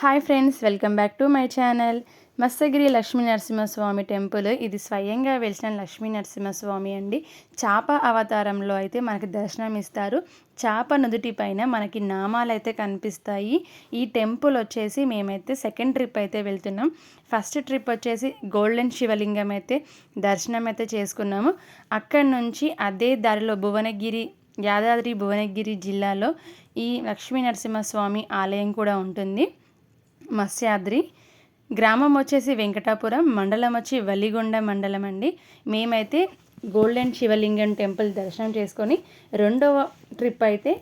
Hi friends welcome back to my channel Matsyagiri Lakshmi Narasimhaswamy temple ఇది స్వయంగా వెలిసిన లక్ష్మీ నరసింహస్వామి అండి. చాప అవతారంలో అయితే మనకి దర్శనం ఇస్తారు. చాప నుదుటి పైన మనకి నామాలు అయితే కనిపిస్తాయి. ఈ టెంపుల్ వచ్చేసి మేమైతే సెకండ్ ట్రిప్ అయితే వెళ్తున్నాం. ఫస్ట్ ట్రిప్ వచ్చేసి గోల్డెన్ శివలింగం అయితే దర్శనం అయితే చేసుకున్నాము. అక్కడి నుంచి అదే దారిలో భువనగిరి యాదాద్రి భువనగిరి జిల్లాలో ఈ లక్ష్మీ నరసింహస్వామి ఆలయం కూడా ఉంటుంది. మత్స్యాద్రి. గ్రామం వచ్చేసి వెంకటాపురం మండలం వచ్చి వల్లిగొండ మండలం అండి. మేమైతే గోల్డెన్ శివలింగం టెంపుల్ దర్శనం చేసుకొని రెండవ ట్రిప్ అయితే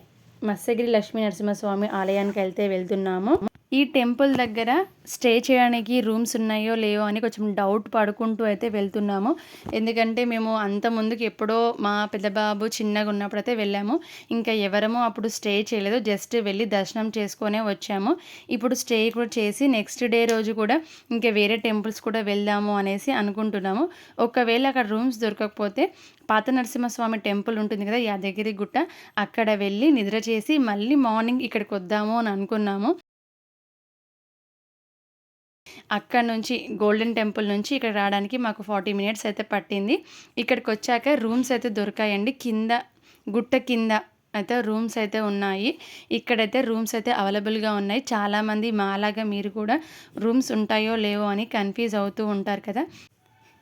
మత్స్యగిరి లక్ష్మీ నరసింహస్వామి ఆలయానికి వెళ్తే వెళ్తున్నాము. ఈ టెంపుల్ దగ్గర స్టే చేయడానికి రూమ్స్ ఉన్నాయో లేవో అని కొంచెం డౌట్ పడుకుంటూ అయితే వెళ్తున్నాము. ఎందుకంటే మేము అంత ముందుకు ఎప్పుడో మా పెద్దబాబు చిన్నగా ఉన్నప్పుడు అయితే వెళ్ళాము. ఇంకా ఎవరమో అప్పుడు స్టే చేయలేదు. జస్ట్ వెళ్ళి దర్శనం చేసుకునే వచ్చాము. ఇప్పుడు స్టే కూడా చేసి నెక్స్ట్ డే రోజు కూడా ఇంకా వేరే టెంపుల్స్ కూడా వెళ్దాము అనేసి అనుకుంటున్నాము. ఒకవేళ అక్కడ రూమ్స్ దొరకకపోతే పాత నరసింహస్వామి టెంపుల్ ఉంటుంది కదా యాదగిరి గుట్ట అక్కడ వెళ్ళి నిద్ర చేసి మళ్ళీ మార్నింగ్ ఇక్కడికి వద్దాము అని అనుకున్నాము. అక్కడ నుంచి గోల్డెన్ టెంపుల్ నుంచి ఇక్కడ రావడానికి మాకు ఫార్టీ మినిట్స్ అయితే పట్టింది. ఇక్కడికి వచ్చాక రూమ్స్ అయితే దొరికాయండి. కింద గుట్ట కింద అయితే రూమ్స్ అయితే ఉన్నాయి. ఇక్కడైతే రూమ్స్ అయితే అవైలబుల్గా ఉన్నాయి. చాలామంది మాలాగా మీరు కూడా రూమ్స్ ఉంటాయో లేవో అని కన్ఫ్యూజ్ అవుతూ ఉంటారు కదా.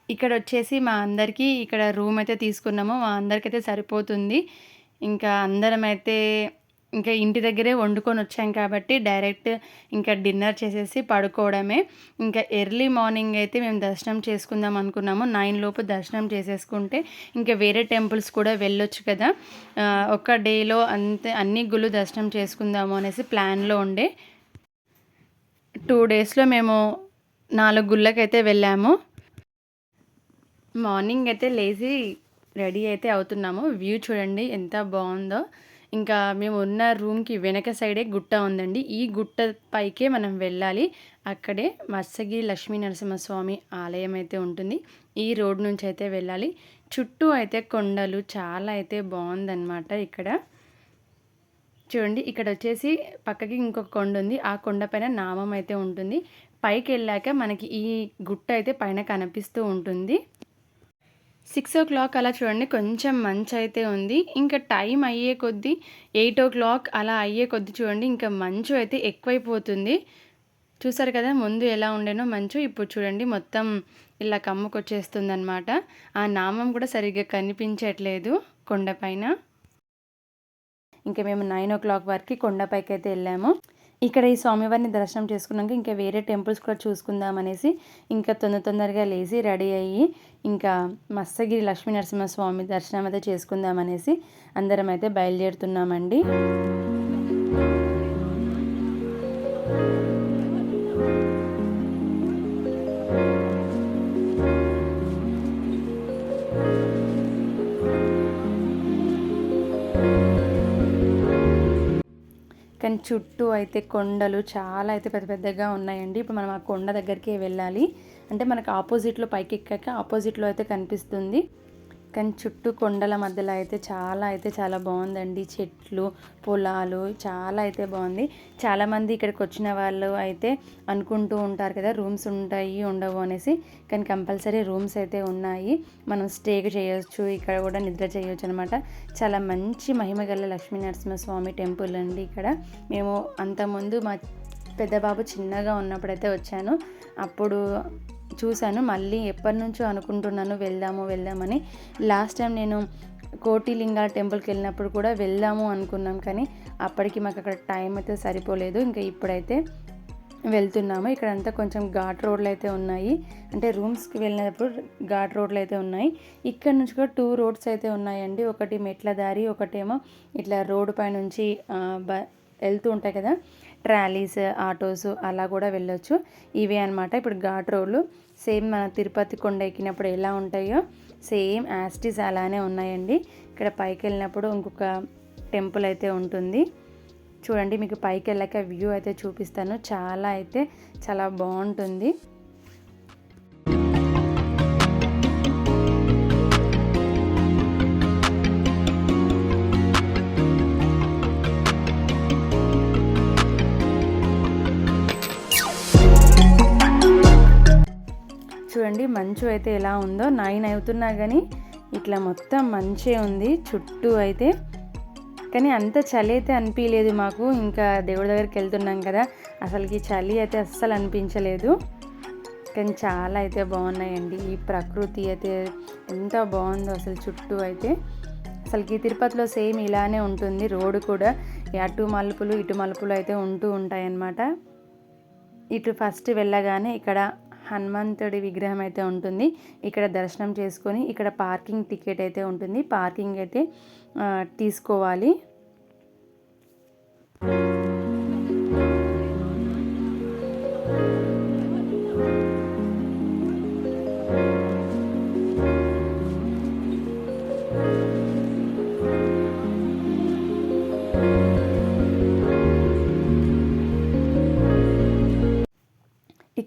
ఇక్కడ వచ్చేసి మా అందరికీ ఇక్కడ రూమ్ అయితే తీసుకున్నాము. మా అందరికైతే సరిపోతుంది. ఇంకా అందరం అయితే ఇంకా ఇంటి దగ్గరే వండుకొని వచ్చాం కాబట్టి డైరెక్ట్ ఇంకా డిన్నర్ చేసేసి పడుకోవడమే. ఇంకా ఎర్లీ మార్నింగ్ అయితే మేము దర్శనం చేసుకుందాం అనుకున్నాము. నైన్ లోపు దర్శనం చేసేసుకుంటే ఇంకా వేరే టెంపుల్స్ కూడా వెళ్ళొచ్చు కదా. ఒక డేలో అంతే అన్ని గుళ్ళు దర్శనం చేసుకుందాము అనేసి ప్లాన్లో ఉండే. టూ డేస్లో మేము నాలుగు గుళ్ళకైతే వెళ్ళాము. మార్నింగ్ అయితే లేచి రెడీ అయితే అవుతున్నాము. వ్యూ చూడండి ఎంత బాగుందో. ఇంకా మేము ఉన్న రూమ్కి వెనక సైడే గుట్ట ఉందండి. ఈ గుట్ట పైకే మనం వెళ్ళాలి. అక్కడే మత్స్యగిరి లక్ష్మీ నరసింహస్వామి ఆలయం అయితే ఉంటుంది. ఈ రోడ్ నుంచి అయితే వెళ్ళాలి. చుట్టూ అయితే కొండలు చాలా అయితే బాగుందన్నమాట ఇక్కడ. చూడండి ఇక్కడ వచ్చేసి పక్కకి ఇంకొక కొండ ఉంది. ఆ కొండ పైన నామం అయితే ఉంటుంది. పైకి వెళ్ళాక మనకి ఈ గుట్ట అయితే పైన కనిపిస్తూ ఉంటుంది. సిక్స్ ఓ క్లాక్ అలా చూడండి కొంచెం మంచు అయితే ఉంది. ఇంకా టైం అయ్యే కొద్దీ ఎయిట్ ఓ క్లాక్ అలా అయ్యే కొద్దీ చూడండి ఇంకా మంచు అయితే ఎక్కువైపోతుంది. చూసారు కదా ముందు ఎలా ఉండేనో మంచు ఇప్పుడు చూడండి మొత్తం ఇలా కమ్ముకొచ్చేస్తుంది అనమాట ఆ నామం కూడా సరిగ్గా కనిపించట్లేదు కొండపైన. ఇంకా మేము నైన్ ఓ క్లాక్ వరకు కొండపైకి అయితే వెళ్ళాము. ఇక్కడ ఈ స్వామివారిని దర్శనం చేసుకున్నాక ఇంకా వేరే టెంపుల్స్ కూడా చూసుకుందాం అనేసి ఇంకా తొందర తొందరగా లేచి రెడీ అయ్యి ఇంకా మత్స్యగిరి లక్ష్మీ నరసింహస్వామి దర్శనం అయితే చేసుకుందాం అనేసి అందరం అయితే బయలుదేరుతున్నామండి. కానీ చుట్టూ అయితే కొండలు చాలా అయితే పెద్ద పెద్దగా ఉన్నాయండి. ఇప్పుడు మనం ఆ కొండ దగ్గరికి వెళ్ళాలి. అంటే మనకు ఆపోజిట్లో పైకి ఎక్కాక ఆపోజిట్లో అయితే కనిపిస్తుంది. కానీ చుట్టూ కొండల మధ్యలో అయితే చాలా అయితే చాలా బాగుందండి. చెట్లు పొలాలు చాలా అయితే బాగుంది. చాలామంది ఇక్కడికి వచ్చిన వాళ్ళు అయితే అనుకుంటూ ఉంటారు కదా రూమ్స్ ఉంటాయి ఉండవు అనేసి. కానీ కంపల్సరీ రూమ్స్ అయితే ఉన్నాయి. మనం స్టే చేయొచ్చు ఇక్కడ కూడా నిద్ర చేయొచ్చు అనమాట చాలా మంచి మహిమ గల లక్ష్మీ టెంపుల్ అండి ఇక్కడ. మేము అంతకుముందు మా పెద్దబాబు చిన్నగా ఉన్నప్పుడైతే వచ్చాను. అప్పుడు చూశాను. మళ్ళీ ఎప్పటి నుంచో అనుకుంటున్నాను వెళ్దాము వెళ్దామని. లాస్ట్ టైం నేను కోటిలింగ టెంపుల్కి వెళ్ళినప్పుడు కూడా వెళ్దాము అనుకున్నాం కానీ అప్పటికి మాకు అక్కడ టైం అయితే సరిపోలేదు. ఇంకా ఇప్పుడైతే వెళ్తున్నాము. ఇక్కడ అంతా కొంచెం ఘాట్ రోడ్లు అయితే ఉన్నాయి. అంటే రూమ్స్కి వెళ్ళినప్పుడు ఘాట్ రోడ్లు అయితే ఉన్నాయి. ఇక్కడ నుంచి కూడా టూ రోడ్స్ అయితే ఉన్నాయండి. ఒకటి మెట్ల దారి ఒకటేమో ఇట్లా రోడ్డు పై నుంచి వెళ్తూ ఉంటాయి కదా ట్రాలీస్ ఆటోస్ అలా కూడా వెళ్ళొచ్చు. ఇవే అనమాట ఇప్పుడు ఘాట్ రోడ్లు. సేమ్ మన తిరుపతి కొండ ఎక్కినప్పుడు ఎలా ఉంటాయో సేమ్ యాస్టిస్ అలానే ఉన్నాయండి. ఇక్కడ పైకి వెళ్ళినప్పుడు ఇంకొక టెంపుల్ అయితే ఉంటుంది. చూడండి మీకు పైకి వెళ్ళాక వ్యూ అయితే చూపిస్తాను. చాలా అయితే చాలా బాగుంటుంది. చూడండి మంచు అయితే ఎలా ఉందో. నైన్ అవుతున్నా కానీ ఇట్లా మొత్తం మంచే ఉంది. చుట్టూ అయితే కానీ అంత చలి అయితే అనిపించలేదు మాకు. ఇంకా దేవుడి దగ్గరికి వెళ్తున్నాం కదా. అసలుకి చలి అయితే అస్సలు అనిపించలేదు. కానీ చాలా అయితే బాగున్నాయండి. ఈ ప్రకృతి అయితే ఎంత బాగుందో అసలు చుట్టూ అయితే. అసలుకి తిరుపతిలో సేమ్ ఇలానే ఉంటుంది. రోడ్డు కూడా అటు మలుపులు ఇటు మలుపులు అయితే ఉంటూ ఉంటాయన్నమాట. ఇటు ఫస్ట్ వెళ్ళగానే ఇక్కడ హనుమంతుడి విగ్రహం అయితే ఉంటుంది. ఇక్కడ దర్శనం చేసుకొని ఇక్కడ పార్కింగ్ టికెట్ అయితే ఉంటుంది. పార్కింగ్ అయితే తీసుకోవాలి.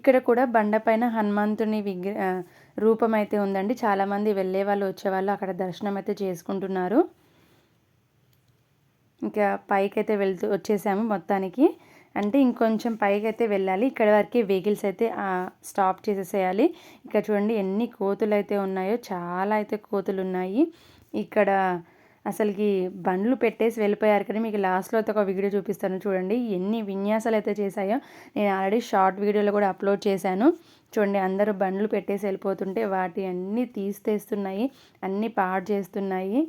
ఇక్కడ కూడా బండపైన హనుమంతుని విగ్ర రూపం అయితే ఉందండి. చాలామంది వెళ్ళే వాళ్ళు వచ్చేవాళ్ళు అక్కడ దర్శనం అయితే చేసుకుంటున్నారు. ఇంకా పైకి అయితే వెళ్తూ వచ్చేసాము మొత్తానికి. అంటే ఇంకొంచెం పైకి అయితే వెళ్ళాలి. ఇక్కడ వరకు వెహికల్స్ అయితే స్టాప్ చేసేసేయాలి. ఇక్కడ చూడండి ఎన్ని కోతులు అయితే ఉన్నాయో చాలా అయితే కోతులు ఉన్నాయి ఇక్కడ అసలుకి బండ్లు పెట్టేసి వెళ్ళిపోయారు కానీ మీకు లాస్ట్లో అయితే ఒక వీడియో చూపిస్తాను చూడండి. ఎన్ని విన్యాసాలు అయితే చేశాయో. నేను ఆల్రెడీ షార్ట్ వీడియోలో కూడా అప్లోడ్ చేశాను. చూడండి అందరూ బండ్లు పెట్టేసి వెళ్ళిపోతుంటే వాటి అన్నీ తీస్తేస్తున్నాయి అన్నీ పాడు చేస్తున్నాయి.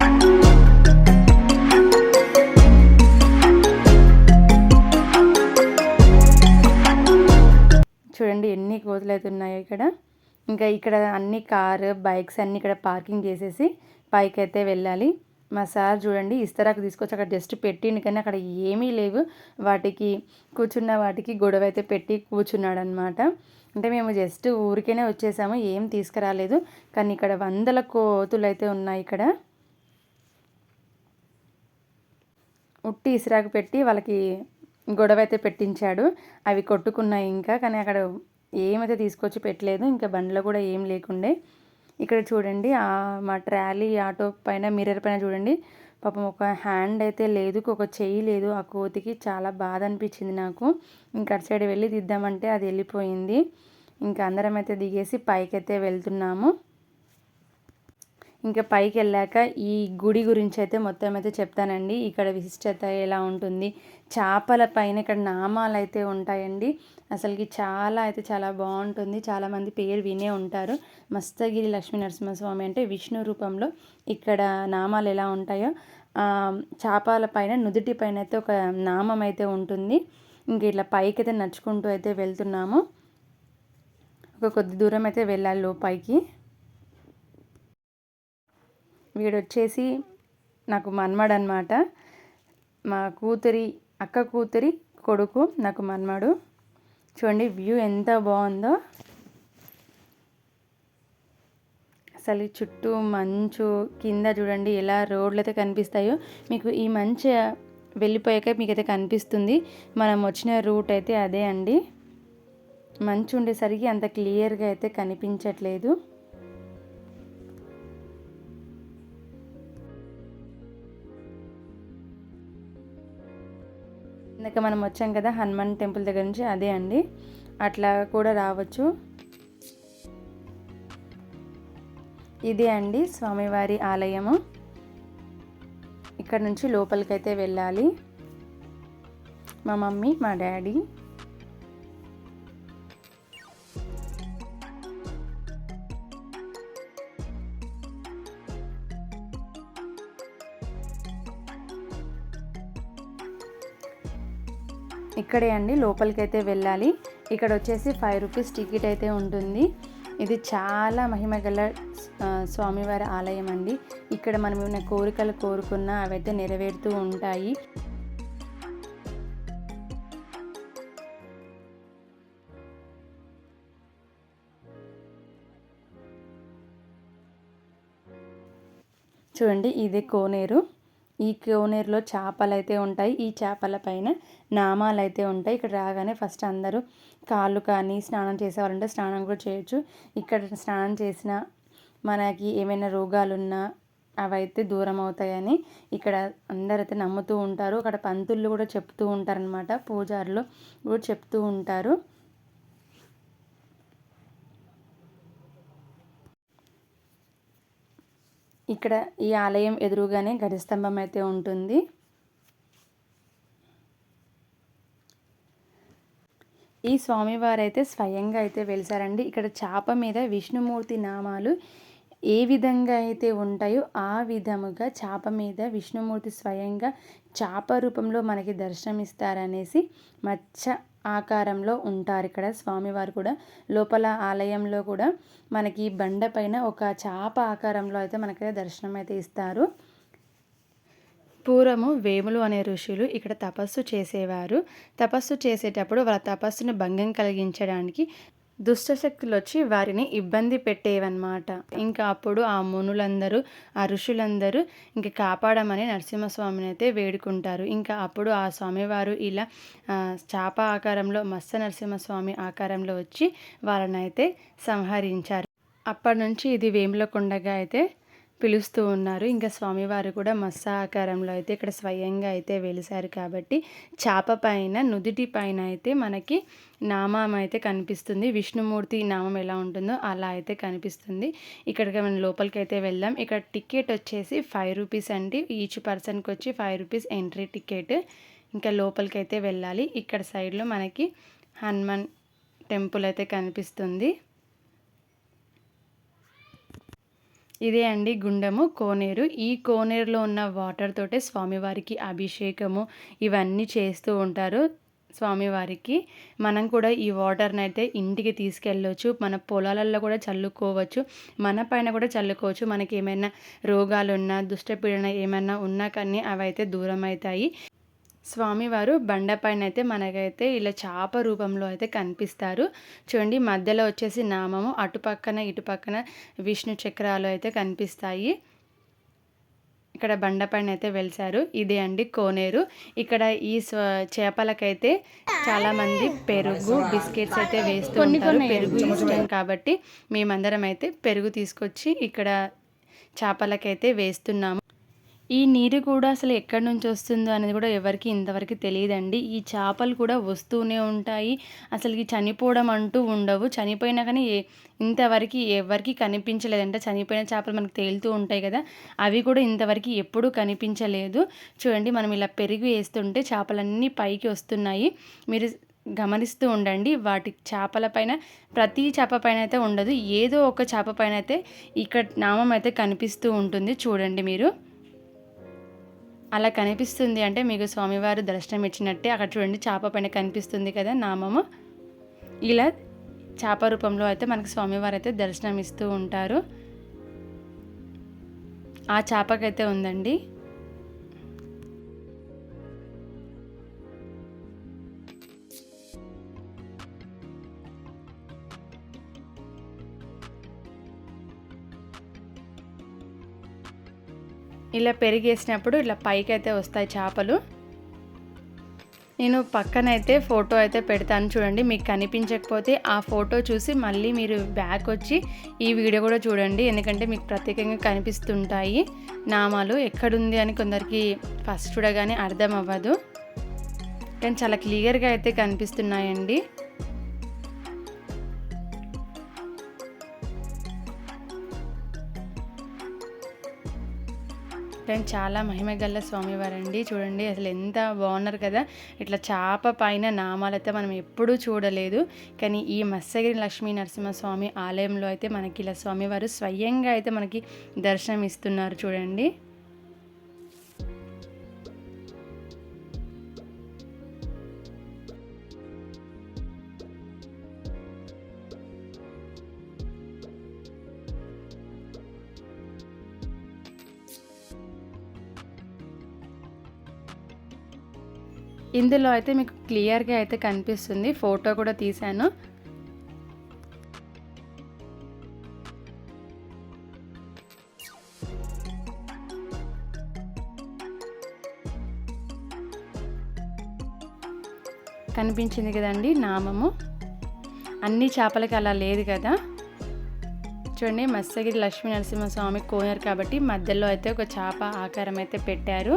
చూడండి ఎన్ని కోతులు అయితే ఉన్నాయో ఇక్కడ. ఇంకా ఇక్కడ అన్ని కారు బైక్స్ అన్నీ ఇక్కడ పార్కింగ్ చేసేసి పైకి అయితే వెళ్ళాలి. మా సార్ చూడండి ఇస్తరాకు తీసుకొచ్చి అక్కడ జస్ట్ పెట్టిండు కానీ అక్కడ ఏమీ లేవు. వాటికి కూర్చున్న వాటికి గొడవ అయితే పెట్టి కూర్చున్నాడు అనమాట అంటే మేము జస్ట్ ఊరికేనే వచ్చేసాము ఏం తీసుకురాలేదు. కానీ ఇక్కడ వందల కోతులు అయితే ఉన్నాయి ఇక్కడ. ఉట్టి ఇసిరాకు పెట్టి వాళ్ళకి గొడవ అయితే పెట్టించాడు. అవి కొట్టుకున్నాయి ఇంకా కానీ అక్కడ ఏమైతే తీసుకొచ్చి పెట్టలేదు. ఇంకా బండ్లో కూడా ఏం లేకుండే. ఇక్కడ చూడండి మా ట్రాలీ ఆటో పైన మిర్రర్ పైన చూడండి. పాపం ఒక హ్యాండ్ అయితే లేదు ఒక చెయ్యి లేదు ఆ కోతికి చాలా బాధ అనిపించింది నాకు. ఇంకా అటు సైడ్ వెళ్ళి దిద్దామంటే అది వెళ్ళిపోయింది. ఇంకా అందరం అయితే దిగేసి పైకి అయితే వెళ్తున్నాము. ఇంకా పైకి వెళ్ళాక ఈ గుడి గురించి అయితే మొత్తం అయితే చెప్తానండి. ఇక్కడ విశిష్టత ఎలా ఉంటుంది? చేపల పైన ఇక్కడ నామాలు అయితే ఉంటాయండి. అసలుకి చాలా అయితే చాలా బాగుంటుంది. చాలామంది పేరు వినే ఉంటారు. మస్తగిరి లక్ష్మీ నరసింహస్వామి అంటే విష్ణు రూపంలో ఇక్కడ నామాలు ఎలా ఉంటాయో చేపల పైన నుదుటి పైన అయితే ఒక నామం అయితే ఉంటుంది. ఇంక ఇట్లా పైకి అయితే నడుచుకుంటూ అయితే వెళ్తున్నాము. ఒక కొద్ది దూరం అయితే వెళ్ళాలి పైకి వీడు వచ్చేసి నాకు మన్మడు అనమాట మా కూతురి అక్క కూతురి కొడుకు నాకు మన్మడు. చూడండి వ్యూ ఎంత బాగుందో. అసలు చుట్టూ మంచు కింద చూడండి ఎలా రోడ్లు అయితే కనిపిస్తాయో. మీకు ఈ మంచు వెళ్ళిపోయాక మీకైతే కనిపిస్తుంది. మనం వచ్చిన రూట్ అయితే అదే అండి. మంచు ఉండేసరికి అంత క్లియర్గా అయితే కనిపించట్లేదు. ఇందాక మనం వచ్చాం కదా హనుమాన్ టెంపుల్ దగ్గర నుంచి అదే అండి. అట్లా కూడా రావచ్చు. ఇదే అండి స్వామివారి ఆలయము. ఇక్కడ నుంచి లోపలికైతే వెళ్ళాలి. మా మమ్మీ మా డాడీ ఇక్కడే అండి లోపలికి అయితే వెళ్ళాలి. ఇక్కడ వచ్చేసి ఫైవ్ రూపీస్ టికెట్ అయితే ఉంటుంది. ఇది చాలా మహిమ గల స్వామివారి ఆలయం అండి. ఇక్కడ మనం ఏమైనా కోరికలు కోరుకున్నా అవైతే నెరవేరుతూ ఉంటాయి. చూడండి ఇది కోనేరు. ఈ కోనేరులో చేపలు అయితే ఉంటాయి. ఈ చేపల పైన నామాలు అయితే ఉంటాయి. ఇక్కడ రాగానే ఫస్ట్ అందరూ కాళ్ళు కానీ స్నానం చేసేవారంటే స్నానం కూడా చేయొచ్చు. ఇక్కడ స్నానం చేసిన మనకి ఏమైనా రోగాలున్నా అవైతే దూరం అవుతాయని ఇక్కడ అందరైతే నమ్ముతూ ఉంటారు. అక్కడ పంతులు కూడా చెప్తూ ఉంటారనమాట పూజారులు కూడా చెప్తూ ఉంటారు. ఇక్కడ ఈ ఆలయం ఎదురుగానే గడిస్తంభం అయితే ఉంటుంది. ఈ స్వామివారు అయితే స్వయంగా అయితే వెలిసారండి. ఇక్కడ చాప మీద విష్ణుమూర్తి నామాలు ఏ విధంగా అయితే ఉంటాయో ఆ విధముగా చాప మీద విష్ణుమూర్తి స్వయంగా చాప రూపంలో మనకి దర్శనమిస్తారనేసి మచ్చ ఆకారంలో ఉంటారు ఇక్కడ. స్వామివారు కూడా లోపల ఆలయంలో కూడా మనకి బండ పైన ఒక చాప ఆకారంలో అయితే మనకైతే దర్శనం అయితే ఇస్తారు. పూర్వము వేములు అనే ఋషులు ఇక్కడ తపస్సు చేసేవారు. తపస్సు చేసేటప్పుడు వాళ్ళ తపస్సును భంగం కలిగించడానికి దుష్టశక్తులు వచ్చి వారిని ఇబ్బంది పెట్టేవన్నమాట. ఇంకా అప్పుడు ఆ మునులందరూ ఆ ఋషులందరూ ఇంక కాపాడమని నరసింహస్వామిని అయితే వేడుకుంటారు. ఇంకా అప్పుడు ఆ స్వామివారు ఇలా చాప ఆకారంలో మత్స్య నరసింహస్వామి ఆకారంలో వచ్చి వాళ్ళనైతే సంహరించారు. అప్పటి నుంచి ఇది వేములకొండగా అయితే పిలుస్తూ ఉన్నారు. ఇంకా స్వామివారు కూడా మత్స్య ఆకారంలో అయితే ఇక్కడ స్వయంగా అయితే వెలిసారు కాబట్టి చాప పైన నుదుటి పైన అయితే మనకి నామం అయితే కనిపిస్తుంది. విష్ణుమూర్తి నామం ఎలా ఉంటుందో అలా అయితే కనిపిస్తుంది. ఇక్కడికి మనం లోపలికి అయితే వెళ్దాం. ఇక్కడ టికెట్ వచ్చేసి ఫైవ్ రూపీస్ అండి. ఈచ్ పర్సన్కి వచ్చి ఫైవ్ రూపీస్ ఎంట్రీ టికెట్. ఇంకా లోపలికి అయితే వెళ్ళాలి. ఇక్కడ సైడ్లో మనకి హనుమాన్ టెంపుల్ అయితే కనిపిస్తుంది. ఇదే అండి గుండము కోనేరు. ఈ కోనేరులో ఉన్న వాటర్ తోటే స్వామివారికి అభిషేకము ఇవన్నీ చేస్తూ ఉంటారు స్వామివారికి. మనం కూడా ఈ వాటర్ని అయితే ఇంటికి తీసుకెళ్ళవచ్చు మన పొలాలలో కూడా చల్లుకోవచ్చు మన పైన కూడా చల్లుకోవచ్చు. మనకి ఏమైనా రోగాలు ఉన్నా దుష్టపీడన ఏమైనా ఉన్నా కానీ అవి అయితే దూరం అవుతాయి స్వామివారు బండపైన అయితే మనకైతే ఇలా చాప రూపంలో అయితే కనిపిస్తారు. చూడండి మధ్యలో వచ్చేసి నామము అటుపక్కన ఇటుపక్కన విష్ణు చక్రాలు అయితే కనిపిస్తాయి. ఇక్కడ బండపైన అయితే వెలిసారు ఇదే అండి కోనేరు. ఇక్కడ ఈ చేపలకైతే చాలా మంది పెరుగు బిస్కెట్స్ అయితే వేస్తూ ఉంటారు. పెరుగు ఇష్టం కాబట్టి మేమందరం అయితే పెరుగు తీసుకొచ్చి ఇక్కడ చేపలకైతే వేస్తున్నాము. ఈ నీరు కూడా అసలు ఎక్కడి నుంచి వస్తుందో అనేది కూడా ఎవరికి ఇంతవరకు తెలియదండి. ఈ చేపలు కూడా వస్తూనే ఉంటాయి. అసలు ఈ చనిపోవడం అంటూ ఉండవు. చనిపోయినా కానీ ఇంతవరకు ఎవరికి కనిపించలేదంటే. చనిపోయిన చేపలు మనకు తేలుతూ ఉంటాయి కదా. అవి కూడా ఇంతవరకు ఎప్పుడూ కనిపించలేదు. చూడండి మనం ఇలా పెరిగి వేస్తుంటే చేపలన్నీ పైకి వస్తున్నాయి. మీరు గమనిస్తూ ఉండండి వాటి చేపల పైన ప్రతి చేప పైన అయితే ఉండదు. ఏదో ఒక చేప పైన అయితే ఇక్కడ నామం అయితే కనిపిస్తూ ఉంటుంది. చూడండి మీరు. అలా కనిపిస్తుంది అంటే మీకు స్వామివారు దర్శనం ఇచ్చినట్టే అక్కడ చూడండి చేప పైన కనిపిస్తుంది కదా నామము. ఇలా చేప రూపంలో అయితే మనకు స్వామివారు అయితే దర్శనం ఇస్తూ ఉంటారు. ఆ చేపకైతే ఉందండి. ఇలా పెరిగేసినప్పుడు ఇలా పైకి అయితే వస్తాయి చేపలు. నేను పక్కనైతే ఫోటో అయితే పెడతాను చూడండి మీకు కనిపించకపోతే ఆ ఫోటో చూసి మళ్ళీ మీరు బ్యాక్ వచ్చి ఈ వీడియో కూడా చూడండి ఎందుకంటే మీకు ప్రత్యేకంగా కనిపిస్తుంటాయి. నామాలు ఎక్కడుంది అని కొందరికి ఫస్ట్ చూడగానే అర్థం అవ్వదు. కానీ చాలా క్లియర్గా అయితే కనిపిస్తున్నాయండి. కానీ చాలా మహిమగల్ల స్వామివారండి. చూడండి అసలు ఎంత బాగున్నారు కదా. ఇట్లా చాప పైన నామాలైతే మనం ఎప్పుడూ చూడలేదు. కానీ ఈ మత్స్యగిరి లక్ష్మీ నరసింహస్వామి ఆలయంలో అయితే మనకి ఇలా స్వామివారు స్వయంగా అయితే మనకి దర్శనం ఇస్తున్నారు చూడండి. ఇందులో అయితే మీకు క్లియర్గా అయితే కనిపిస్తుంది. ఫోటో కూడా తీశాను. కనిపించింది కదండి నామము. అన్ని చేపలకి అలా లేదు కదా. చూడండి మత్స్యగిరి లక్ష్మీ నరసింహస్వామి కోనర్ కాబట్టి మధ్యలో అయితే ఒక చేప ఆకారం అయితే పెట్టారు.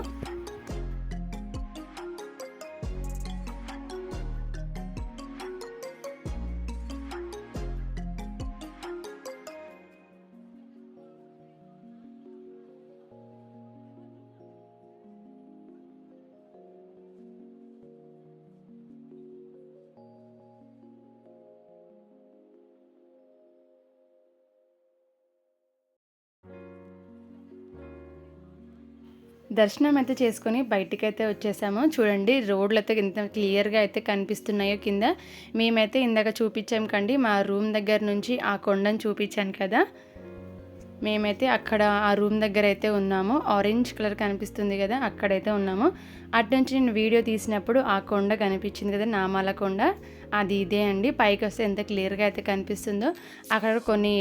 దర్శనం అయితే చేసుకొని బయటికి అయితే వచ్చేసాము. చూడండి రోడ్లు అయితే ఎంత క్లియర్గా అయితే కనిపిస్తున్నాయో కింద. మేమైతే ఇందాక చూపించాం కండి మా రూమ్ దగ్గర నుంచి ఆ కొండను చూపించాను కదా. మేమైతే అక్కడ ఆ రూమ్ దగ్గర అయితే ఉన్నాము. ఆరెంజ్ కలర్ కనిపిస్తుంది కదా అక్కడైతే ఉన్నాము. అటు నుంచి నేను వీడియో తీసినప్పుడు ఆ కొండ కనిపించింది కదా నామాల కొండ. అది ఇదే అండి. పైకి వస్తే ఎంత క్లియర్గా అయితే కనిపిస్తుందో. అక్కడ కొన్ని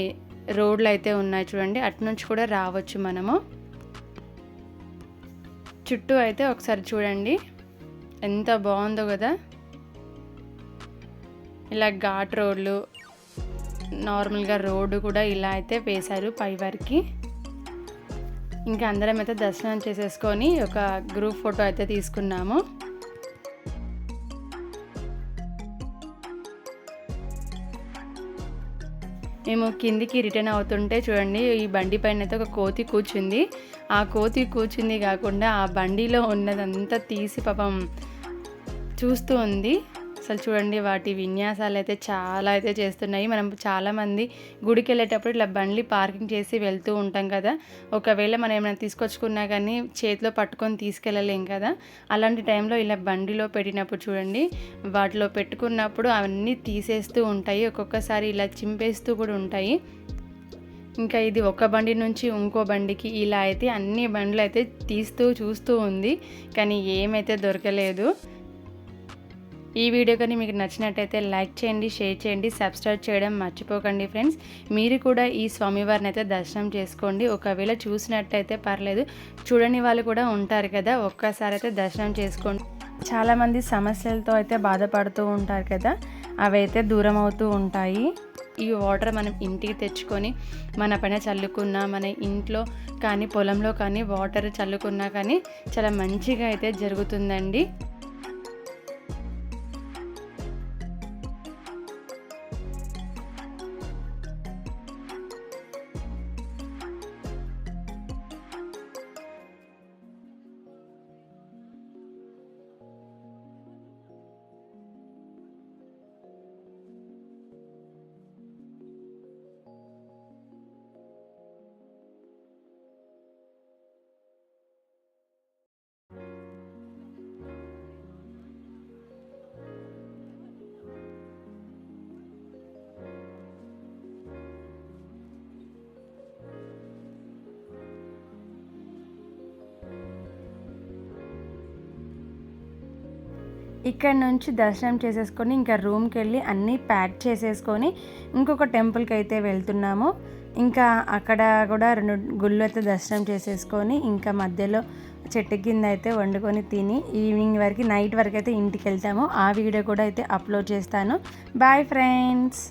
రోడ్లు అయితే ఉన్నాయి చూడండి. అటు నుంచి కూడా రావచ్చు మనము. చుట్టూ అయితే ఒకసారి చూడండి. ఎంత బాగుందో కదా. ఇలా ఘాట్ రోడ్లు నార్మల్గా రోడ్డు కూడా ఇలా అయితే వేశారు పై వారికి. ఇంకా అందరం అయితే దర్శనం చేసేసుకొని ఒక గ్రూప్ ఫోటో అయితే తీసుకున్నాము. మేము కిందికి రిటర్న్ అవుతుంటే చూడండి ఈ బండి పైన అయితే ఒక కోతి కూర్చుంది. ఆ కోతి కూర్చుంది కాకుండా ఆ బండిలో ఉన్నదంతా తీసి పాపం చూస్తూ ఉంది. అసలు చూడండి వాటి విన్యాసాలు అయితే చాలా అయితే చేస్తున్నాయి. మనం చాలామంది గుడికి వెళ్ళేటప్పుడు ఇలా బండ్లు పార్కింగ్ చేసి వెళ్తూ ఉంటాం కదా. ఒకవేళ మనం ఏమైనా తీసుకొచ్చుకున్నా కానీ చేతిలో పట్టుకొని తీసుకెళ్ళలేం కదా. అలాంటి టైంలో ఇలా బండిలో పెట్టినప్పుడు చూడండి వాటిలో పెట్టుకున్నప్పుడు అవన్నీ తీసేస్తూ ఉంటాయి. ఒక్కొక్కసారి ఇలా చింపేస్తూ కూడా ఉంటాయి. ఇంకా ఇది ఒక బండి నుంచి ఇంకో బండికి ఇలా అయితే అన్ని బండ్లు అయితే తీస్తూ చూస్తూ ఉంది. కానీ ఏమైతే దొరకలేదు. ఈ వీడియో కానీ మీకు నచ్చినట్టయితే లైక్ చేయండి షేర్ చేయండి సబ్స్క్రైబ్ చేయడం మర్చిపోకండి ఫ్రెండ్స్. మీరు కూడా ఈ స్వామివారిని అయితే దర్శనం చేసుకోండి. ఒకవేళ చూసినట్టయితే పర్లేదు. చూడని వాళ్ళు కూడా ఉంటారు కదా ఒక్కసారి అయితే దర్శనం చేసుకోండి. చాలామంది సమస్యలతో అయితే బాధపడుతూ ఉంటారు కదా అవి అయితే దూరం అవుతూ ఉంటాయి. ఈ వాటర్ మనం ఇంటికి తెచ్చుకొని మన పైన చల్లుకున్నా మన ఇంట్లో కానీ పొలంలో కానీ వాటర్ చల్లుకున్నా కానీ చాలా మంచిగా అయితే జరుగుతుందండి. ఇక్కడ నుంచి దర్శనం చేసేసుకొని ఇంకా రూమ్కి వెళ్ళి అన్నీ ప్యాక్ చేసేసుకొని ఇంకొక టెంపుల్కి అయితే వెళ్తున్నాము. ఇంకా అక్కడ కూడా రెండు గుళ్ళు అయితే దర్శనం చేసేసుకొని ఇంకా మధ్యలో చెట్టు కింద అయితే వండుకొని తిని ఈవినింగ్ వరకు నైట్ వరకు అయితే ఇంటికి వెళ్తాము. ఆ వీడియో కూడా అయితే అప్లోడ్ చేస్తాను. Bye friends!